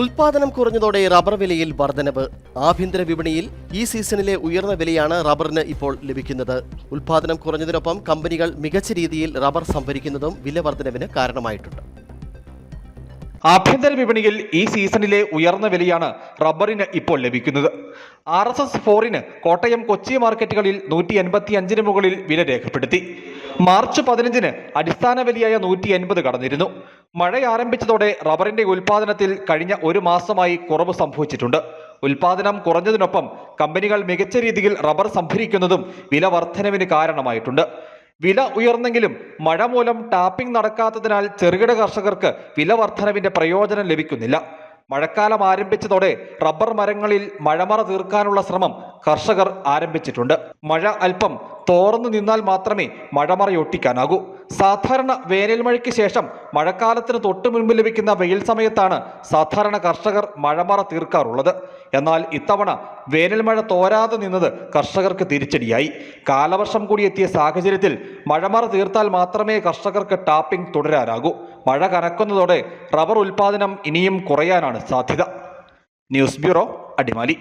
ഉൽപാദനം കുറഞ്ഞതോടെ റബ്ബർ വിലയിൽ വർധനവ്. ആഭ്യന്തര വിപണിയിൽ ഈ സീസണിലെ ഉയർന്ന വിലയാണ് റബ്ബറിന് ഇപ്പോൾ ലഭിക്കുന്നത്. ഉൽപാദനം കുറഞ്ഞതിനൊപ്പം കമ്പനികൾ മികച്ച രീതിയിൽ റബ്ബർ സംഭരിക്കുന്നതും വില വർധനവിന് കാരണമായിട്ടുണ്ട്. ആഭ്യന്തര വിപണിയിൽ ഈ സീസണിലെ ഉയർന്ന വിലയാണ് റബ്ബറിന് ഇപ്പോൾ ലഭിക്കുന്നത്. ആർ എസ് എസ് ഫോറിന് കോട്ടയം കൊച്ചി മാർക്കറ്റുകളിൽ നൂറ്റി എൺപത്തി അഞ്ചിന് മുകളിൽ വില രേഖപ്പെടുത്തി. മാർച്ച് പതിനഞ്ചിന് അടിസ്ഥാന വിലയായ നൂറ്റി എൺപത് കടന്നിരുന്നു. മഴ ആരംഭിച്ചതോടെ റബ്ബറിന്റെ ഉൽപാദനത്തിൽ കഴിഞ്ഞ ഒരു മാസമായി കുറവ് സംഭവിച്ചിട്ടുണ്ട്. ഉൽപാദനം കുറഞ്ഞതിനൊപ്പം കമ്പനികൾ മികച്ച രീതിയിൽ റബ്ബർ സംഭരിക്കുന്നതും വില വർധനവിന് കാരണമായിട്ടുണ്ട്. വില ഉയർന്നെങ്കിലും മഴ മൂലം ടാപ്പിംഗ് നടക്കാത്തതിനാൽ ചെറുകിട കർഷകർക്ക് വില വർധനവിന്റെ പ്രയോജനം ലഭിക്കുന്നില്ല. മഴക്കാലം ആരംഭിച്ചതോടെ റബ്ബർ മരങ്ങളിൽ മഴമറ തീർക്കാനുള്ള ശ്രമം കർഷകർ ആരംഭിച്ചിട്ടുണ്ട്. മഴ അല്പം തോർന്നു നിന്നാൽ മാത്രമേ മഴമറയൊട്ടിക്കാനാകൂ. സാധാരണ വേനൽമഴയ്ക്ക് ശേഷം മഴക്കാലത്തിന് തൊട്ടു മുൻപ് ലഭിക്കുന്ന വെയിൽ സമയത്താണ് സാധാരണ കർഷകർ മഴമറ തീർക്കാറുള്ളത്. എന്നാൽ ഇത്തവണ വേനൽമഴ തോരാതെ നിന്നത് കർഷകർക്ക് തിരിച്ചടിയായി. കാലവർഷം കൂടി എത്തിയ സാഹചര്യത്തിൽ മഴമറ തീർത്താൽ മാത്രമേ കർഷകർക്ക് ടാപ്പിംഗ് തുടരാനാകൂ. മഴ കനക്കുന്നതോടെ റബ്ബർ ഉൽപാദനം ഇനിയും കുറയാനാണ് സാധ്യത. News bureau Adimali.